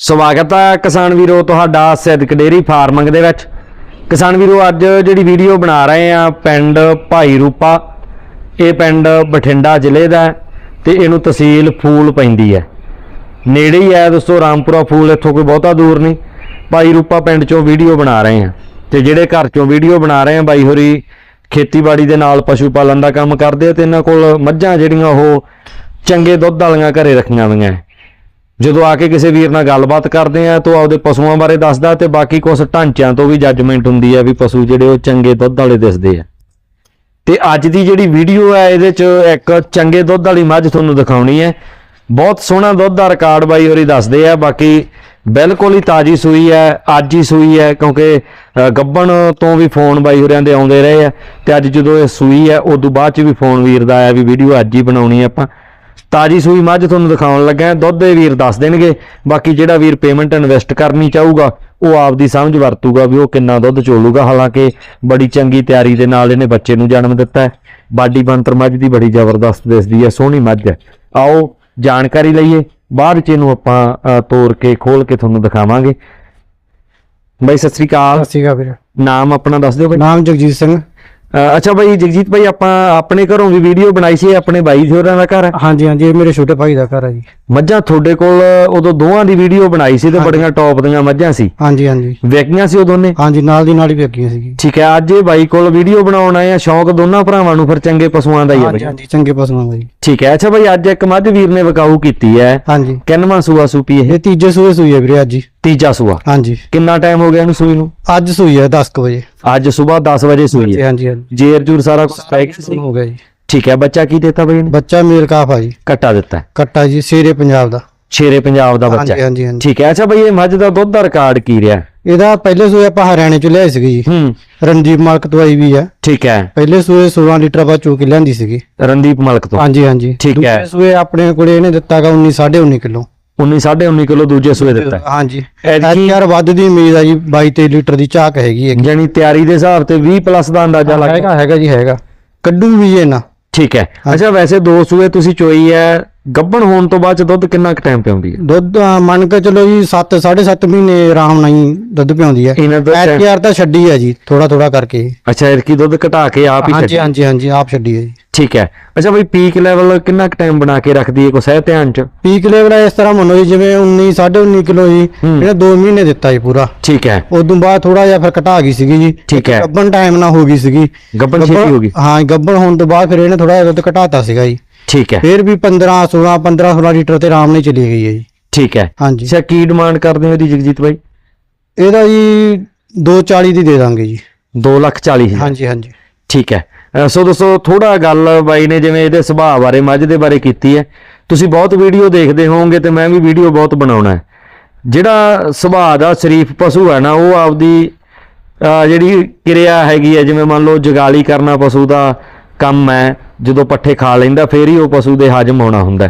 ਸਵਾਗਤ ਹੈ ਕਿਸਾਨ ਵੀਰੋ, ਤੁਹਾਡਾ ਸਿੱਧਕ ਡੇਰੀ ਫਾਰਮਿੰਗ ਦੇ ਵਿੱਚ। ਕਿਸਾਨ ਵੀਰੋ, ਅੱਜ ਜਿਹੜੀ ਵੀਡੀਓ ਬਣਾ ਰਹੇ ਆ ਪਿੰਡ ਭਾਈ ਰੂਪਾ, ਇਹ ਪਿੰਡ ਬਠਿੰਡਾ ਜ਼ਿਲ੍ਹੇ ਦਾ ਹੈ ਤੇ ਇਹਨੂੰ ਤਹਿਸੀਲ ਫੂਲ ਪੈਂਦੀ ਹੈ। ਨੇੜੇ ਹੀ ਹੈ ਦੋਸਤੋ, ਰਾਮਪੁਰਾ ਫੂਲ, ਇੱਥੋਂ ਕੋਈ ਬਹੁਤਾ ਦੂਰ ਨਹੀਂ। ਭਾਈ ਰੂਪਾ ਪਿੰਡ ਚੋਂ ਵੀਡੀਓ ਬਣਾ ਰਹੇ ਆ ਤੇ ਜਿਹੜੇ ਘਰ ਚੋਂ ਵੀਡੀਓ ਬਣਾ ਰਹੇ ਆ ਬਾਈ ਹੋਰੀ, ਖੇਤੀਬਾੜੀ ਦੇ ਨਾਲ ਪਸ਼ੂ ਪਾਲਣ ਦਾ ਕੰਮ ਕਰਦੇ ਆ ਤੇ ਇਹਨਾਂ ਕੋਲ ਮੱਝਾਂ ਜਿਹੜੀਆਂ ਉਹ ਚੰਗੇ ਦੁੱਧ ਵਾਲੀਆਂ ਘਰੇ ਰੱਖੀਆਂ ਹੋਈਆਂ ਜਦੋਂ ਆ ਕੇ ਕਿਸੇ ਵੀਰ ਨਾਲ ਗੱਲਬਾਤ ਕਰਦੇ ਆ ਤਾਂ ਉਹ ਆਪਦੇ ਪਸ਼ੂਆਂ ਬਾਰੇ ਦੱਸਦਾ ਤੇ ਬਾਕੀ ਕੁਝ ਢਾਂਚਿਆਂ ਤੋਂ ਵੀ ਜੱਜਮੈਂਟ ਹੁੰਦੀ ਹੈ ਵੀ ਪਸ਼ੂ ਜਿਹੜੇ ਉਹ ਚੰਗੇ ਦੁੱਧ ਵਾਲੇ ਦਿਸਦੇ ਆ। ਤੇ ਅੱਜ ਦੀ ਜਿਹੜੀ ਵੀਡੀਓ ਹੈ ਇਹਦੇ ਚ ਇੱਕ ਚੰਗੇ ਦੁੱਧ ਵਾਲੀ ਮੱਝ ਤੁਹਾਨੂੰ ਦਿਖਾਉਣੀ ਹੈ ਬਹੁਤ ਸੋਹਣਾ ਦੁੱਧ ਦਾ ਰਿਕਾਰਡ ਬਾਈ ਹੋਰੀ ਦੱਸਦੇ ਆ ਬਾਕੀ ਬਿਲਕੁਲ ਹੀ ਤਾਜੀ ਸੂਈ ਹੈ ਅੱਜ ਹੀ ਸੂਈ ਹੈ ਕਿਉਂਕਿ ਅ, ਗੱਭਣ ਤੋਂ ਵੀ ਫੋਨ ਬਾਈ ਹੋਰਿਆਂ ਦੇ ਆਉਂਦੇ ਰਹੇ ਆ। ਤੇ ਅੱਜ ਜਦੋਂ ਇਹ ਸੂਈ ਹੈ ਉਦੋਂ ਬਾਅਦ ਚ ਵੀ ਫੋਨ ਵੀਰ ਦਾ ਆਇਆ ਵੀ ਵੀਡੀਓ ਅੱਜ ਹੀ ਬਣਾਉਣੀ ਹੈ ਆਪਾਂ। ਤਾਜੀ ਸੂਈ ਮੱਝ ਤੁਹਾਨੂੰ ਦਿਖਾਉਣ ਲੱਗਾ। ਦੁੱਧ ਦੇ ਵੀਰ ਦੱਸ ਦੇਣਗੇ। ਬਾਕੀ ਜਿਹੜਾ ਵੀਰ ਪੇਮੈਂਟ ਇਨਵੈਸਟ ਕਰਨੀ ਚਾਹੂਗਾ ਉਹ ਆਪਦੀ ਸਮਝ ਵਰਤੂਗਾ ਵੀ ਉਹ ਕਿੰਨਾ ਦੁੱਧ ਚੋਲੂਗਾ। ਹਾਲਾਂਕਿ ਬੜੀ ਚੰਗੀ ਤਿਆਰੀ ਦੇ ਨਾਲ ਇਹਨੇ ਬੱਚੇ ਨੂੰ ਜਨਮ ਦਿੱਤਾ ਹੈ। ਬਾਡੀ ਬੰਤਰ ਮੱਝ ਦੀ ਬੜੀ ਜ਼ਬਰਦਸਤ ਦਿਸਦੀ ਹੈ ਸੋਹਣੀ ਮੱਝ ਹੈ। ਆਓ ਜਾਣਕਾਰੀ ਲਈਏ। ਬਾਅਦ ਚ ਇਹਨੂੰ ਆਪਾਂ ਤੋੜ ਕੇ ਖੋਲ ਕੇ ਤੁਹਾਨੂੰ ਦਿਖਾਵਾਂਗੇ। ਬਾਈ ਸਤਿ ਸ੍ਰੀ ਅਕਾਲ। ਸਤਿ ਸ਼੍ਰੀ ਅਕਾਲ ਵੀਰੇ। ਨਾਮ ਆਪਣਾ ਦੱਸ ਦਿਓ ਬਾਈ। ਨਾਮ ਜਗਜੀਤ ਸਿੰਘ। ਅੱਛਾ ਬਾਈ, ਜਗਜੀਤ ਭਾਈ ਆਪਾਂ ਆਪਣੇ ਘਰੋਂ ਵੀ ਵੀਡੀਓ ਬਣਾਈ ਸੀ, ਇਹ ਆਪਣੇ ਬਾਈ ਜੀ ਹੋਰਾਂ ਦਾ ਘਰ ਹੈ? ਹਾਂਜੀ ਹਾਂਜੀ, ਇਹ ਮੇਰੇ ਛੋਟੇ ਭਾਈ ਦਾ ਘਰ ਹੈ ਜੀ। ਮੱਝਾਂ ਤੁਹਾਡੇ ਕੋਲ ਉਦੋਂ ਦੋਵਾਂ ਦੀ ਵੀਡੀਓ ਬਣਾਈ ਸੀ ਤੇ ਬੜੀਆਂ ਟੌਪ ਦੀਆਂ ਮੱਝਾਂ ਸੀ। ਹਾਂਜੀ ਹਾਂਜੀ। ਵਿਕੀਆਂ ਸੀ ਉਹ ਦੋਨੇ? ਹਾਂਜੀ ਨਾਲ ਦੀ ਨਾਲ ਹੀ ਵੇਖੀਆਂ ਸੀਗੀ ਠੀਕ ਹੈ ਅੱਜ ਇਹ ਬਾਈ ਕੋਲ ਵੀਡੀਓ ਬਣਾਉਣ ਆਏ ਆ ਸ਼ੌਂਕ ਦੋਨਾਂ ਭਰਾਵਾਂ ਨੂੰ ਫਿਰ ਚੰਗੇ ਪਸ਼ੂਆਂ ਦਾ ਹੀ ਹੈ ਬਾਈ। ਹਾਂਜੀ ਚੰਗੇ ਪਸ਼ੂਆਂ ਦਾ ਜੀ ਠੀਕ ਹੈ ਅੱਛਾ ਬਾਈ ਅੱਜ ਇੱਕ ਮੱਝ ਵੀਰ ਨੇ ਵਿਕਾਊ ਕੀਤੀ ਹੈ। ਹਾਂਜੀ। ਕਿੰਨਵਾਂ ਸੂਆ ਸੂਪੀ ਇਹ? ਇਹ ਤੀਜੇ ਸੂਏ ਸੂਈ ਹੈ ਵੀਰੇ ਅੱਜ ਹੀ। ਤੀਜਾ ਸੂਆ। ਹਾਂਜੀ। ਕਿੰਨਾ ਟਾਈਮ ਹੋ ਗਿਆ ਇਹਨੂੰ ਸੂਈ ਨੂੰ? ਅੱਜ ਸੂਈ ਹੈ 10 ਵਜੇ। ਅੱਜ ਸਵੇਰ 10 ਵਜੇ ਸੂਈ ਹੈ। ਹਾਂਜੀ ਹਾਂਜੀ ਜੇਰ ਜੂਰ ਸਾਰਾ ਕੁਝ ਪੈ ਗਿਆ ਸੀ। ਹੋ ਗਿਆ ਜੀ। ਠੀਕ ਹੈ ਬੱਚਾ ਕੀ ਦਿੱਤਾ ਬਾਈ ਨੇ ਬੱਚਾ ਮੇਲ ਕਾਫ ਆ ਜੀ ਕੱਟਾ ਦਿੱਤਾ ਹੈ। ਕੱਟਾ ਜੀ ਸ਼ੇਰੇ ਪੰਜਾਬ ਦਾ। ਸ਼ੇਰੇ ਪੰਜਾਬ ਦਾ ਬੱਚਾ ਹਾਂਜੀ ਹਾਂਜੀ ਹਾਂਜੀ। ਠੀਕ ਹੈ ਅੱਛਾ ਬਾਈ ਇਹ ਮੱਝ ਦਾ ਦੁੱਧ ਦਾ ਰਿਕਾਰਡ ਕੀ ਰਿਹਾ? ਇਹਦਾ ਪਹਿਲੇ ਸੂਏ ਆਪਾਂ ਹਰਿਆਣੇ ਚ ਲਿਆਏ ਸੀਗੇ ਜੀ। ਹੂੰ। ਰਣਜੀਤ ਮਾਲਕ ਤੋਂ ਆਈ ਵੀ ਹੈ। ਠੀਕ ਹੈ। ਪਹਿਲੇ ਸੂਏ 16 ਲੀਟਰ ਬਾਅਦ ਚੋ ਕੇ ਲਿਆਂਦੀ ਸੀਗੀ। ਰਣਦੀਪ ਮਲਕ ਤੋਂ। ਹਾਂਜੀ ਹਾਂਜੀ। ਠੀਕ ਹੈ। ਦੂਜੇ ਸੂਏ ਆਪਣੇ ਕੋਲੇ ਇਹਨੇ ਦਿੱਤਾਗਾ 19 19.5 ਕਿਲੋ। 19 19.5 ਕਿਲੋ ਦੂਜੇ ਸੂਏ ਦਿੱਤਾ ਹੈ। ਹਾਂਜੀ। ਐਤਕੀ- ਯਾਰ ਵੱਧ ਦੀ ਉਮੀਦ ਆ ਜੀ 22 23 ਲੀਟਰ ਦੀ ਝਾਕ ਹੈਗੀ ਹੈ। ਜਾਣੀ ਤਿਆਰੀ ਦੇ ਹਿਸਾਬ ਤੇ 20 ਪਲੱਸ ਦਾ ਅੰਦਾਜ਼ਾ ਲੱਗਦਾ ਹੈਗਾ ਹੈਗਾ ਜੀ ਹੈਗਾ। ਕੱਢੂ ਵੀ ਇਹ ਨਾ। ਠੀਕ ਹੈ। ਅੱਛਾ ਵੈਸੇ ਦੋ ਸੂਏ ਤੁਸੀਂ ਚੋਈ ਹੈ ਗੱਭਣ ਹੋਣ ਤੋਂ ਬਾਅਦ ਚ ਦੁੱਧ ਕਿੰਨਾ ਕੁ ਟਾਈਮ ਪਿਆਉਂਦੀ ਹੈ? ਦੁੱਧ ਮੰਨ ਕੇ ਚਲੋ ਜੀ 7 7.5 ਮਹੀਨੇ ਆਰਾਮ ਨਾਲ ਹੀ ਦੁੱਧ ਪਿਆਉਂਦੀ ਹੈ। ਇਹਨਾਂ ਯਾਰ ਤਾਂ ਛੱਡੀ ਹੈ ਜੀ ਥੋੜਾ ਥੋੜਾ ਕਰਕੇ। ਅੱਛਾ ਇਰਕੀ ਦੁੱਧ ਘਟਾ ਕੇ ਆਪ ਹੀ ਹਾਂਜੀ ਛੱਡੀ। ਹਾਂਜੀ ਹਾਂਜੀ ਆਪ ਛੱਡੀ ਹੈ ਜੀ। ਠੀਕ ਹੈ। ਅੱਛਾ ਬਈ ਪੀਕ ਲੈਵਲ ਕਿੰਨਾ ਕੁ ਟਾਈਮ ਬਣਾ ਕੇ ਰੱਖਦੀ ਹੈ ਕੋ ਸਹਿ ਧਿਆਨ ਚ? ਪੀਕ ਲੈਵਲ ਇਸ ਤਰ੍ਹਾਂ ਮੰਨੋ ਜੀ ਜਿਵੇਂ 19 19.5 ਕਿਲੋ ਜੀ ਹੂੰ। ਇਹਨੇ 2 ਮਹੀਨੇ ਦਿੱਤਾ ਜੀ ਪੂਰਾ। ਠੀਕ ਹੈ। ਉਦੋਂ ਬਾਅਦ ਥੋੜਾ ਜਿਹਾ ਫਿਰ ਘਟਾ ਗਈ ਸੀਗੀ ਜੀ। ਠੀਕ ਹੈ। ਗੱਬਣ ਟਾਈਮ ਨਾਲ ਹੋ ਗਈ ਸੀਗੀ। ਗੱਭਣ ਛੇਤੀ ਹੋ ਗਈ। ਹਾਂ ਗੱਬਣ ਹੋਣ ਤੋਂ ਬਾਅਦ ਫਿਰ ਇਹਨੇ ਥੋੜਾ ਜਿਹਾ ਦੁੱਧ ਘਟਾਤਾ ਸੀਗਾ ਜੀ। ਠੀਕ ਹੈ। ਫਿਰ ਵੀ 15 16 15 16 ਲੀਟਰ ਤੇ ਆਰਾਮ ਨਾਲ ਹੀ ਚਲੀ ਗਈ ਹੈ ਜੀ। ਠੀਕ ਹੈ। ਹਾਂਜੀ। ਅੱਛਾ ਕੀ ਡਿਮਾਂਡ ਕਰਦੇ ਹੋ ਇਹਦੀ ਜਗਜੀਤ ਬਾਈ? ਇਹਦਾ ਜੀ 240 ਦੀ ਦੇ ਦਾਂਗੇ ਜੀ। 2 ਲੱਖ 40 ਹਜ਼ਾਰ। ਹਾਂਜੀ ਹਾਂਜੀ। ਠੀਕ ਹੈ। ਸੋ ਦੋਸਤੋ ਥੋੜਾ ਗੱਲ ਬਾਈ ਨੇ ਜਿਵੇਂ ਇਹਦੇ ਸੁਭਾਅ ਬਾਰੇ, ਮੱਝ ਦੇ ਬਾਰੇ ਕੀਤੀ ਹੈ। ਤੁਸੀਂ ਬਹੁਤ ਵੀਡੀਓ ਦੇਖਦੇ ਹੋਵੋਗੇ ਤੇ ਮੈਂ ਵੀ ਵੀਡੀਓ ਬਹੁਤ ਬਣਾਉਣਾ ਹੈ। ਜਿਹੜਾ ਸੁਭਾਅ ਦਾ ਸ਼ਰੀਫ ਪਸ਼ੂ ਹੈ ਨਾ, ਉਹ ਆਪਦੀ ਜਿਹੜੀ ਕਿਰਿਆ ਹੈਗੀ ਹੈ, ਜਿਵੇਂ ਮੰਨ ਲਓ ਜਗਾਲੀ ਕਰਨਾ ਪਸ਼ੂ ਦਾ ਕੰਮ ਹੈ, ਜਦੋਂ ਪੱਠੇ ਖਾ ਲੈਂਦਾ, ਫੇਰ ਹੀ ਉਹ ਪਸ਼ੂ ਦੇ ਹਜਮ ਹੋਣਾ ਹੁੰਦਾ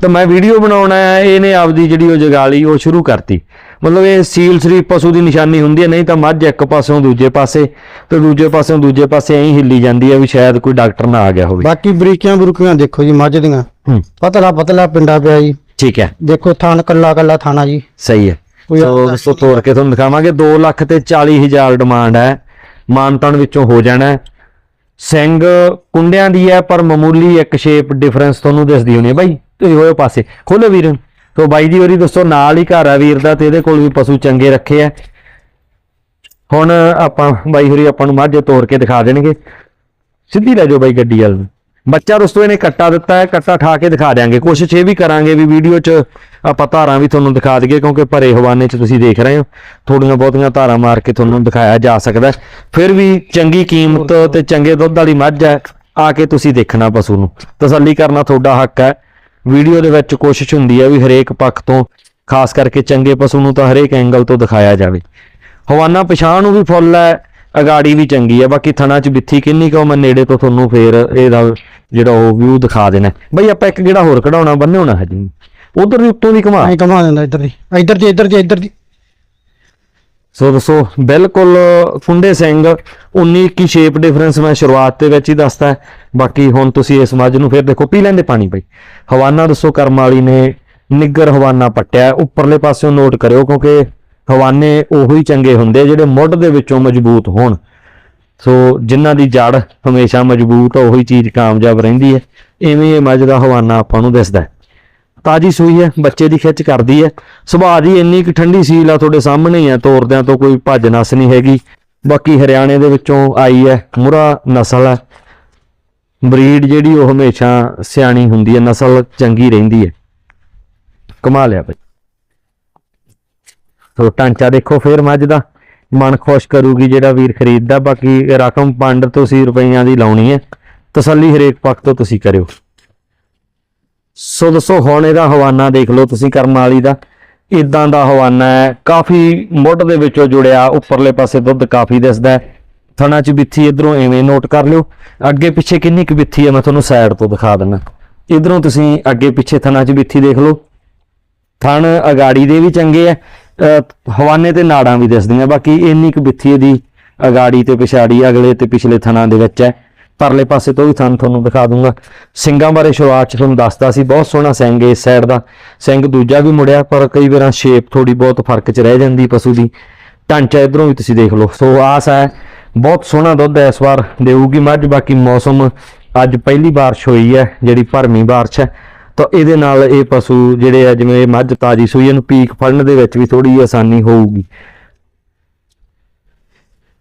ਤਾਂ ਮੈਂ ਵੀਡੀਓ ਬਣਾਉਣਾ ਹੈ ਇਹਨੇ ਆਪਦੀ ਜਿਹੜੀ ਉਹ ਜਗਾਲੀ ਉਹ ਸ਼ੁਰੂ ਕਰਤੀ। ਮਤਲਬ ਇਹ ਸੀਲ ਸ਼ਰੀਫ ਪਸ਼ੂ ਦੀ ਨਿਸ਼ਾਨੀ ਹੁੰਦੀ ਹੈ ਨਹੀਂ ਤਾਂ ਮੱਝ ਇੱਕ ਪਾਸਿਓਂ ਦੂਜੇ ਪਾਸੇ ਤੇ ਦੂਜੇ ਪਾਸਿਓਂ ਦੂਜੇ ਪਾਸੇ ਐਂ ਹਿੱਲੀ ਜਾਂਦੀ ਹੈ ਵੀ ਸ਼ਾਇਦ ਕੋਈ ਡਾਕਟਰ ਨਾ ਆ ਗਿਆ ਹੋਵੇ। ਬਾਕੀ ਬਰੀਕੀਆਂ ਬਰੂਕੀਆਂ ਦੇਖੋ ਜੀ ਮੱਝ ਦੀਆਂ। ਹੂੰ। ਪਤਲਾ ਪਤਲਾ ਪਿੰਡਾ ਪਿਆ ਜੀ। ਠੀਕ ਹੈ। ਦੇਖੋ ਥਾਨ ਕੱਲਾ ਕੱਲਾ ਥਾਣਾ ਜੀ। ਸਹੀ ਹੈ। ਕੋਈ ਸੋ ਦੋਸਤੋ ਤੋੜ ਕੇ ਤੁਹਾਨੂੰ ਦਿਖਾਵਾਂਗੇ 2 ਲੱਖ ਤੇ 40 ਹਜ਼ਾਰ ਡਿਮਾਂਡ ਹੈ। ਮਾਨਤਨ ਵਿੱਚੋਂ ਹੋ ਜਾਣਾ ਹੈ। ਸਿੰਘ ਕੁੰਡਿਆਂ ਦੀ ਹੈ ਪਰ ਮਾਮੂਲੀ ਇੱਕ ਸ਼ੇਪ ਡਿਫਰੈਂਸ ਤੁਹਾਨੂੰ ਦਿਸਦੀ ਹੋਣੀ ਹੈ ਬਾਈ। ਤੁਸੀਂ ਹੋਏ ਪਾਸੇ। ਖੋਲੋ ਵੀਰ। ਨੂੰ। ਬਾਈ ਦੀ ਹੋਰੀ ਦੋਸਤੋ ਨਾਲ ਹੀ ਘਰ ਆ ਵੀਰ ਦਾ ਤੇ ਇਹਦੇ ਕੋਲ ਵੀ ਪਸ਼ੂ ਚੰਗੇ ਰੱਖੇ ਆ। ਹੁਣ ਆਪਾਂ, ਬਾਈ ਹੋਰੀ ਆਪਾਂ ਨੂੰ ਮੱਝ ਤੋੜ ਕੇ ਦਿਖਾ ਦੇਣਗੇ। ਸਿੱਧੀ ਲੈ ਜਾਓ ਬਾਈ ਗੱਡੀ ਵੱਲ ਨੂੰ। ਬੱਚਾ ਦੋਸਤੋ, ਇਹਨੇ ਕੱਟਾ ਦਿੱਤਾ ਹੈ, ਕੱਟਾ ਠਾ ਕੇ ਦਿਖਾ ਦਿਆਂਗੇ। ਕੋਸ਼ਿਸ਼ ਇਹ ਵੀ ਕਰਾਂਗੇ ਵੀ ਵੀਡੀਓ 'ਚ ਆਪਾਂ ਧਾਰਾਂ ਵੀ ਤੁਹਾਨੂੰ ਦਿਖਾ ਦਈਏ, ਕਿਉਂਕਿ ਭਰੇ ਹਵਾਨੇ 'ਚ ਤੁਸੀਂ ਦੇਖ ਰਹੇ ਹੋ। ਥੋੜੀਆਂ ਬਹੁਤੀਆਂ ਧਾਰਾਂ ਮਾਰ ਕੇ ਤੁਹਾਨੂੰ ਦਿਖਾਇਆ ਜਾ ਸਕਦਾ ਫਿਰ ਵੀ ਚੰਗੀ ਕੀਮਤ ਤੇ ਚੰਗੇ ਦੁੱਧ ਵਾਲੀ ਮੱਝ ਹੈ, ਆ ਕੇ ਤੁਸੀਂ ਦੇਖਣਾ ਪਸ਼ੂ ਨੂੰ। ਤਸੱਲੀ ਕਰਨਾ ਤੁਹਾਡਾ ਹੱਕ ਹੈ। ਵੀਡੀਓ ਦੇ ਵਿੱਚ ਕੋਸ਼ਿਸ਼ ਹੁੰਦੀ ਹੈ ਵੀ ਹਰੇਕ ਪੱਖ ਤੋਂ, ਖਾਸ ਕਰਕੇ ਚੰਗੇ ਪਸ਼ੂ ਨੂੰ ਤਾਂ ਹਰੇਕ ਐਂਗਲ ਤੋਂ ਦਿਖਾਇਆ ਜਾਵੇ। ਹਵਾਨਾ ਪਛਾਣ ਨੂੰ ਵੀ ਫੁੱਲ ਹੈ, ਅਗਾੜੀ ਵੀ ਚੰਗੀ ਹੈ, ਬਾਕੀ ਥਣਾ ਚ ਬਿੱਥੀ ਕਿੰਨੀ ਕੁ ਮੈਂ ਨੇੜੇ ਤੋਂ ਤੁਹਾਨੂੰ ਫੇਰ ਇਹਦਾ ਜਿਹੜਾ ਉਹ ਵਿਊ ਦਿਖਾ ਦੇਣਾ। ਬਈ ਆਪਾਂ ਇੱਕ ਜਿਹੜਾ ਹੋਰ ਕਢਾਉਣਾ ਬੰਨੇ ਹੋਣਾ ਹਜੇ। ਉਧਰ ਦੀ ਉੱਤੋਂ ਦੀ ਘੁਮਾ। ਐਂ ਕਮਾ ਦਿੰਦਾ ਇੱਧਰ ਦੀ। ਇੱਧਰ ਦੀ ਇੱਧਰ ਦੀ ਇੱਧਰ ਦੀ। ਸੋ ਦੱਸੋ ਬਿਲਕੁਲ ਫੁੰਡੇ ਸਿੰਘ 19 ਕੀ ਸ਼ੇਪ ਡਿਫਰੈਂਸ ਮੈਂ ਸ਼ੁਰੂਆਤ ਦੇ ਵਿੱਚ ਹੀ ਦੱਸਤਾ ਬਾਕੀ ਹੁਣ ਤੁਸੀਂ ਇਸ ਮੱਝ ਨੂੰ ਫਿਰ ਦੇਖੋ, ਪੀ ਲੈਂਦੇ ਪਾਣੀ ਬਈ। ਹਵਾਨਾ ਦੱਸੋ, ਕਰਮ ਵਾਲੀ ਨੇ ਨਿੱਗਰ ਹਵਾਨਾ ਪੱਟਿਆ ਉੱਪਰਲੇ ਪਾਸਿਓਂ ਨੋਟ ਕਰਿਓ, ਕਿਉਂਕਿ ਹਵਾਨੇ ਉਹੀ ਚੰਗੇ ਹੁੰਦੇ ਜਿਹੜੇ ਮੁੱਢ ਦੇ ਵਿੱਚੋਂ ਮਜ਼ਬੂਤ ਹੋਣ। ਸੋ ਜਿਨ੍ਹਾਂ ਦੀ ਜੜ ਹਮੇਸ਼ਾ ਮਜ਼ਬੂਤ ਉਹੀ ਚੀਜ਼ ਕਾਮਯਾਬ ਰਹਿੰਦੀ ਹੈ। ਐਵੇਂ ਇਹ ਮੱਝ ਦਾ ਹਵਾਨਾ ਆਪਾਂ ਨੂੰ ਦਿਸਦਾ ਹੈ। ਤਾਜੀ ਸੂਈ ਹੈ, ਬੱਚੇ ਦੀ ਖਿੱਚ ਕਰਦੀ ਹੈ। ਸੁਭਾਅ ਦੀ ਇੰਨੀ ਕੁ ਠੰਡੀ ਸੀਲ ਆ ਤੁਹਾਡੇ ਸਾਹਮਣੇ ਹੀ ਹੈ ਤੋਰਦਿਆਂ ਤੋਂ ਕੋਈ ਭੱਜ ਨਸ ਨਹੀਂ ਹੈਗੀ। ਬਾਕੀ ਹਰਿਆਣੇ ਦੇ ਵਿੱਚੋਂ ਆਈ ਹੈ, ਮੁਰਾ ਨਸਲ ਹੈ। ਬਰੀਡ ਜਿਹੜੀ ਉਹ ਹਮੇਸ਼ਾ ਸਿਆਣੀ ਹੁੰਦੀ ਹੈ, ਨਸਲ ਚੰਗੀ ਰਹਿੰਦੀ ਹੈ। ਕਮਾ ਲਿਆ ਬਈ ਸੋ ਟਾਂਚਾ ਦੇਖੋ ਫੇਰ ਮੱਝ ਦਾ। ਮਨ ਖੁਸ਼ ਕਰੂਗੀ ਜਿਹੜਾ ਵੀਰ ਖਰੀਦਦਾ, ਬਾਕੀ ਰਕਮ ਪੰਡ ਤੁਸੀਂ ਰੁਪਈਆਂ ਦੀ ਲਾਉਣੀ ਹੈ। ਤਸੱਲੀ ਹਰੇਕ ਪੱਖ ਤੋਂ ਤੁਸੀਂ ਕਰਿਓ। ਸੋ ਦੱਸੋ ਹੁਣ ਇਹਦਾ ਹਵਾਨਾ ਦੇਖ ਲਓ ਤੁਸੀਂ ਕਰਮ ਵਾਲੀ ਦਾ। ਇਦਾਂ ਦਾ ਹਵਾਨਾ ਹੈ। ਕਾਫੀ ਮੁੱਢ ਦੇ ਵਿੱਚੋਂ ਜੁੜਿਆ, ਉੱਪਰਲੇ ਪਾਸੇ ਦੁੱਧ ਕਾਫੀ ਦਿਸਦਾ ਹੈ। ਥਣਾ ਚ ਬਿੱਥੀ ਇਧਰੋਂ ਐਵੇਂ ਨੋਟ ਕਰ ਲਿਓ। ਅੱਗੇ ਪਿੱਛੇ ਕਿੰਨੀ ਕੁ ਬਿੱਥੀ ਹੈ, ਮੈਂ ਤੁਹਾਨੂੰ ਸਾਈਡ ਤੋਂ ਦਿਖਾ ਦਿੰਦਾ। ਇਧਰੋਂ ਤੁਸੀਂ ਅੱਗੇ ਪਿੱਛੇ ਥਣਾ ਚ ਬਿੱਥੀ ਦੇਖ ਲਓ। ਥਣ ਅਗਾੜੀ ਦੇ ਵੀ ਚੰਗੇ ਆ ਹਵਾਨੇ ਤੇ ਨਾੜਾਂ ਵੀ ਦਿਸਦੀਆਂ, ਬਾਕੀ ਇੰਨੀ ਕੁ ਬਿੱਥੀ ਦੀ ਅਗਾੜੀ ਤੇ ਪਿਛਾੜੀ ਅਗਲੇ ਤੇ ਪਿਛਲੇ ਥਣਾਂ ਦੇ ਵਿੱਚ ਹੈ। ਪਰਲੇ ਪਾਸੇ ਤੋਂ ਵੀ ਥਣ ਤੁਹਾਨੂੰ ਦਿਖਾ ਦੂੰਗਾ। ਸਿੰਗਾਂ ਬਾਰੇ ਸ਼ੁਰੂਆਤ ਚ ਤੁਹਾਨੂੰ ਦੱਸਦਾ ਸੀ, ਬਹੁਤ ਸੋਹਣਾ ਸਿੰਘ ਇਸ ਸਾਈਡ ਦਾ। ਸਿੰਘ ਦੂਜਾ ਵੀ ਮੁੜਿਆ, ਪਰ ਕਈ ਵਾਰਾਂ ਸ਼ੇਪ ਥੋੜੀ ਬਹੁਤ ਫ਼ਰਕ ਚ ਰਹਿ ਜਾਂਦੀ ਪਸ਼ੂ ਦੀ। ਢਾਂਚਾ ਇਧਰੋਂ ਵੀ ਤੁਸੀਂ ਦੇਖ ਲਓ। ਸੋ ਆਸ ਹੈ, ਬਹੁਤ ਸੋਹਣਾ ਦੁੱਧ ਹੈ ਇਸ ਵਾਰ, ਦੇਊਗੀ ਮੱਝ, ਬਾਕੀ ਮੌਸਮ ਅੱਜ ਪਹਿਲੀ ਬਾਰਿਸ਼ ਹੋਈ ਹੈ, ਜਿਹੜੀ ਭਰਮੀ ਬਾਰਿਸ਼ ਹੈ। ਤਾਂ ਇਹਦੇ ਨਾਲ ਇਹ ਪਸ਼ੂ ਜਿਹੜੇ ਆ, ਜਿਵੇਂ ਮੱਝ ਤਾਜੀ ਸੂਈ ਇਹਨੂੰ ਪੀਕ ਫੜਨ ਦੇ ਵਿੱਚ ਵੀ ਥੋੜੀ ਆਸਾਨੀ ਹੋਊਗੀ।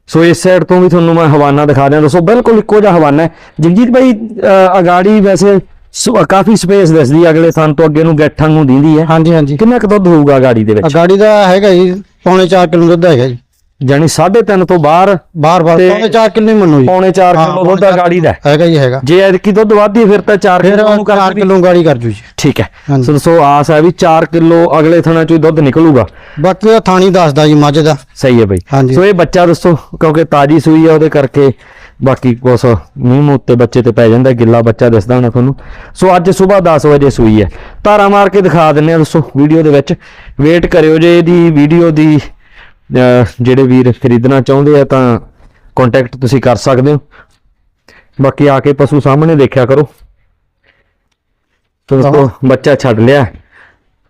ਸੋ ਇਸ ਸਾਈਡ ਤੋਂ ਵੀ ਤੁਹਾਨੂੰ ਮੈਂ ਹਵਾਨਾ ਦਿਖਾ ਦਿਆਂ। ਦੱਸੋ ਬਿਲਕੁਲ ਇੱਕੋ ਜਿਹਾ ਹਵਾਨਾ ਹੈ। ਜਗਜੀਤ ਭਾਈ ਅਗਾੜੀ ਵੈਸੇ ਕਾਫੀ ਸਪੇਸ ਦਿਸਦੀ ਅਗਲੇ ਥਾਂ ਤੋਂ ਅੱਗੇ ਨੂੰ ਗੱਠਾਂ ਨੂੰ ਦਿੰਦੀ ਹੈ। ਹਾਂਜੀ ਹਾਂਜੀ। ਕਿੰਨਾ ਕੁ ਦੁੱਧ ਹੋਊਗਾ ਅਗਾੜੀ ਦੇ ਵਿੱਚ? ਗਾੜੀ ਦਾ ਹੈਗਾ ਜੀ ਪੌਣੇ 4 ਕਿਲੋ ਦੁੱਧ ਹੈਗਾ ਜੀ। ਯਾਨੀ 3.5 ਤੋਂ ਬਾਹਰ ਬਾਰ ਬਾਰ ਤੇ- ਪੌਣੇ 4 ਕਿਲੋ ਹੀ ਮੰਨੋ ਜੀ। ਪੌਣੇ 4 ਹਾਂ, ਕਿਲੋ ਦੁੱਧ ਚਾਰ ਅਗਾੜੀ ਦਾ ਹੈ। ਹੈਗਾ ਜੀ ਹੈਗਾ। ਜੇ ਐਤਕੀ ਦੁੱਧ ਵੱਧਦੀ ਫਿਰ ਤਾਂ 4 ਫਿਰ ਕਿਲੋ ਨੂੰ ਕਰ 4 ਕਿਲੋ ਗਾੜੀ ਕਰ ਜੂ ਜੀ। ਠੀਕ ਹੈ। ਹਾਂਜੀ। ਸੋ ਦੱਸੋ ਆਸ ਹੈ ਵੀ 4 ਕਿਲੋ ਅਗਲੇ ਥਾਂ ਚੋਂ ਹੀ ਦੁੱਧ ਨਿਕਲੂਗਾ। ਬਾਕੀ ਉਹ ਥਾਣੀ ਦੱਸਦਾ ਜੀ ਮੱਝ ਦਾ। ਸਹੀ ਹੈ ਬਈ। ਹਾਂਜੀ। ਸੋ ਇਹ ਬੱਚਾ ਦੱਸੋ ਕਿਉਂਕਿ ਤਾਜੀ ਸੂਈ ਹੈ ਉਹਦੇ ਕਰਕੇ ਬਾਕੀ ਕੁਛ ਮੂੰਹ ਮੂੰਹ ਬੱਚੇ ਤੇ ਪੈ ਜਾਂਦਾ ਗਿੱਲਾ ਬੱਚਾ ਦਿਸਦਾ ਹੋਣਾ ਤੁਹਾਨੂੰ। ਸੋ ਅੱਜ ਸਵੇਰ 10 ਵਜੇ ਸੂਈ ਹੈ। ਧਾਰਾ ਮਾਰ ਕੇ ਦਿਖਾ ਦਿੰਨੇ ਆ ਦੱਸੋ ਵੀਡੀਓ ਦੇ ਵਿੱਚ। ਵੇਟ ਕਰਿਓ ਜੇ ਇਹਦੀ ਵੀਡੀਓ ਦੀ ਜਿਹੜੇ ਵੀਰ ਖਰੀਦਣਾ ਚਾਹੁੰਦੇ ਆ ਤਾਂ ਕੰਟੈਕਟ ਤੁਸੀਂ ਕਰ ਸਕਦੇ ਹੋ। ਬਾਕੀ ਆ ਕੇ ਪਸ਼ੂ ਸਾਹਮਣੇ ਦੇਖਿਆ ਕਰੋ। ਤੋ ਦੋਸਤੋ ਬੱਚਾ ਛੱਡ ਲਿਆ।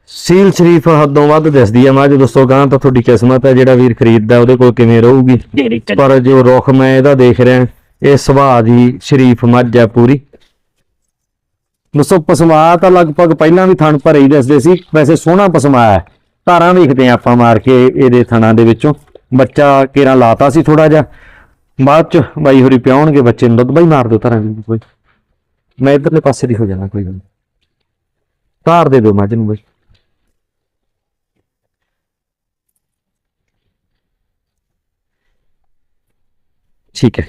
ਸੀਲ ਸ਼ਰੀਫ ਹੱਦੋਂ ਵੱਧ ਦਿਸਦੀ ਹੈ ਮੱਝ ਦੋਸਤੋ ਗਾਂ ਤਾਂ ਤੁਹਾਡੀ ਕਿਸਮਤ ਹੈ ਜਿਹੜਾ ਵੀਰ ਖਰੀਦਦਾ ਉਹਦੇ ਕੋਲ ਕਿਵੇਂ ਰਹੂਗੀ? ਪਰ ਜੋ ਰੁੱਖ ਮੈਂ ਇਹਦਾ ਦੇਖ ਰਿਹਾ ਇਹ ਸੁਭਾਅ ਦੀ ਸ਼ਰੀਫ ਮੱਝ ਹੈ ਪੂਰੀ। ਦੋਸਤੋ ਪਸਮਾ ਤਾਂ ਲਗਭਗ ਪਹਿਲਾਂ ਵੀ ਥਣ ਭਰੇ ਹੀ ਦਿਸਦੇ ਸੀ। ਵੈਸੇ ਸੋਹਣਾ ਪਸਮਾ ਹੈ ਧਾਰਾਂ ਵੇਖਦੇ ਹਾਂ ਆਪਾਂ ਮਾਰ ਕੇ ਇਹਦੇ ਥਣਾ ਦੇ ਵਿੱਚੋਂ। ਬੱਚਾ ਕੇਰਾਂ ਲਾਤਾ ਸੀ ਥੋੜਾ ਜਿਹਾ। ਬਾਅਦ ਚ ਬਾਈ ਹੋਰੀ ਪਿਆਉਣਗੇ, ਬੱਚੇ ਨੂੰ ਦੁੱਧ ਬਾਈ ਮਾਰ ਦਿਓ ਧਾਰਾਂ ਦੀ ਕੋਈ ਮੈਂ ਇਧਰਲੇ ਪਾਸੇ ਦੀ ਹੋ ਜਾਣਾ ਕੋਈ ਗੱਲ ਨੀ। ਧਾਰ ਦੇ ਦਿਓ ਮੱਝ ਨੂੰ ਬਾਈ। ਠੀਕ ਹੈ।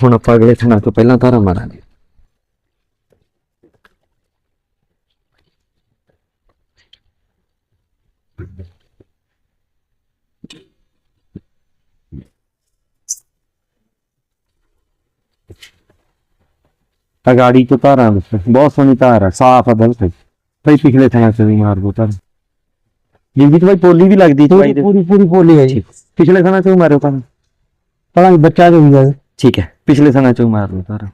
ਹੁਣ ਆਪਾਂ ਅਗਲੇ ਥਣਾ ਤੋਂ ਪਹਿਲਾਂ ਧਾਰਾ ਮਾਰਾਂਗੇ। ਅਗਾੜੀ ਤੋਂ ਧਾਰਾਂ ਵਿੱਚ ਬਹੁਤ ਸੋਹਣੀ ਧਾਰ ਹੈ ਸਾਫ਼ ਹੈ ਬਿਲਕੁਲ ਭਾਈ ਪਿਛਲੇ ਥਾਂ ਤੋਂ ਵੀ ਮਾਰ ਦੋ ਧਾਰ ਜਿੰਦੀ ਤੋਂ ਭਾਈ ਪੋਲੀ ਵੀ ਲੱਗਦੀ ਹੈ ਭਾਈ ਦੇ ਪੂਰੀ ਪੂਰੀ ਬੋਲੀ ਹੈ ਜੀ ਪਿਛਲੇ ਥਾਂ ਤੋਂ ਮਾਰਿਓ ਤਾਂ ਪਤਾ ਨਹੀਂ ਬੱਚਾ ਜੋ ਹੁੰਦਾ ਹੈ ਠੀਕ ਹੈ ਪਿਛਲੇ ਥਾਂ ਚੋਂ ਮਾਰ ਲਓ ਤਾਰਾ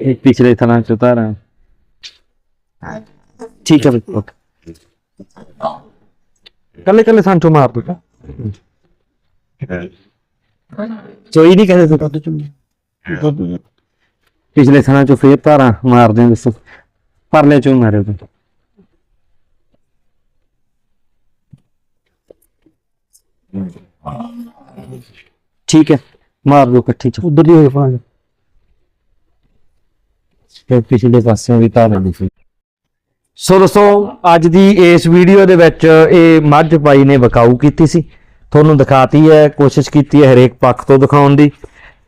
ਇਹ ਪਿਛਲੇ ਥਾਂ ਚੋਂ ਤਾਰਾ ਠੀਕ ਹੈ ਬਈ ਓਕੇ ਕੱਲੇ ਕੱਲੇ ਥਾਂ ਚੋਂ ਮਾਰ ਦੋ ਚੋਈ ਨਹੀਂ ਕਹਿੰਦੇ ਦੁੱਧ ਚ ਪਿਛਲੇ ਥਾਂ ਚੋਂ ਫੇਰ ਤਾਰਾ ਮਾਰਦੇ ਹਾਂ ਦੱਸੋ ਪਰਲੇ ਚੋਂ ਮਾਰਿਓ ਤੁਸੀਂ ਠੀਕ ਹੈ ਮਾਰ ਦੋ ਇਕੱਠੀ ਚ ਉਧਰ ਦੀ ਹੋਏ ਪਾਣਾ ਫਿਰ ਪਿਛਲੇ ਪਾਸਿਓਂ ਵੀ ਧਾਰ ਲੈਣੀ ਸੋ ਦੋਸਤੋ, ਅੱਜ ਦੀ ਇਸ ਵੀਡੀਓ ਦੇ ਵਿੱਚ ਇਹ ਮੱਝ ਪਾਈ ਨੇ ਵਿਕਾਊ ਕੀਤੀ ਸੀ। ਤੁਹਾਨੂੰ ਦਿਖਾਤੀ ਹੈ, ਕੋਸ਼ਿਸ਼ ਕੀਤੀ ਹੈ ਹਰੇਕ ਪੱਖ ਤੋਂ ਦਿਖਾਉਣ ਦੀ।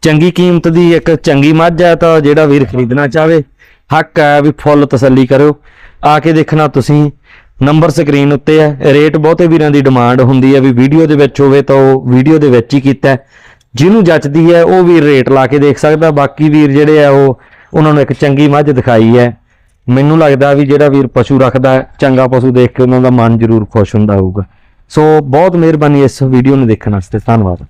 ਚੰਗੀ ਕੀਮਤ ਦੀ ਇੱਕ ਚੰਗੀ ਮੱਝ ਹੈ ਤਾਂ ਜਿਹੜਾ ਵੀਰ ਖਰੀਦਣਾ ਚਾਹਵੇ, ਹੱਕ ਹੈ ਵੀ ਫੁੱਲ ਤਸੱਲੀ ਕਰਿਓ। ਆ ਕੇ ਦੇਖਣਾ ਤੁਸੀਂ, ਨੰਬਰ ਸਕਰੀਨ ਉੱਤੇ ਹੈ। ਰੇਟ ਬਹੁਤੇ ਵੀਰਾਂ ਦੀ ਡਿਮਾਂਡ ਹੁੰਦੀ ਹੈ ਵੀ ਵੀਡੀਓ ਦੇ ਵਿੱਚ ਹੋਵੇ ਤਾਂ ਉਹ ਵੀਡੀਓ ਦੇ ਵਿੱਚ ਹੀ ਕੀਤਾ ਜਿਹਨੂੰ ਜੱਚਦੀ ਹੈ, ਉਹ ਵੀਰ ਰੇਟ ਲਾ ਕੇ ਦੇਖ ਸਕਦਾ। ਬਾਕੀ ਵੀਰ ਜਿਹੜੇ ਆ ਉਹ, ਉਹਨਾਂ ਨੂੰ ਇੱਕ ਚੰਗੀ ਮੱਝ ਦਿਖਾਈ ਹੈ। ਮੈਨੂੰ ਲੱਗਦਾ ਵੀ ਜਿਹੜਾ ਵੀਰ ਪਸ਼ੂ ਰੱਖਦਾ ਚੰਗਾ ਪਸ਼ੂ ਦੇਖ ਕੇ ਉਹਨਾਂ ਦਾ ਮਨ ਜ਼ਰੂਰ ਖੁਸ਼ ਹੁੰਦਾ ਹੋਊਗਾ। ਸੋ ਬਹੁਤ ਮਿਹਰਬਾਨੀ ਇਸ ਵੀਡੀਓ ਨੂੰ ਦੇਖਣ ਵਾਸਤੇ। ਧੰਨਵਾਦ।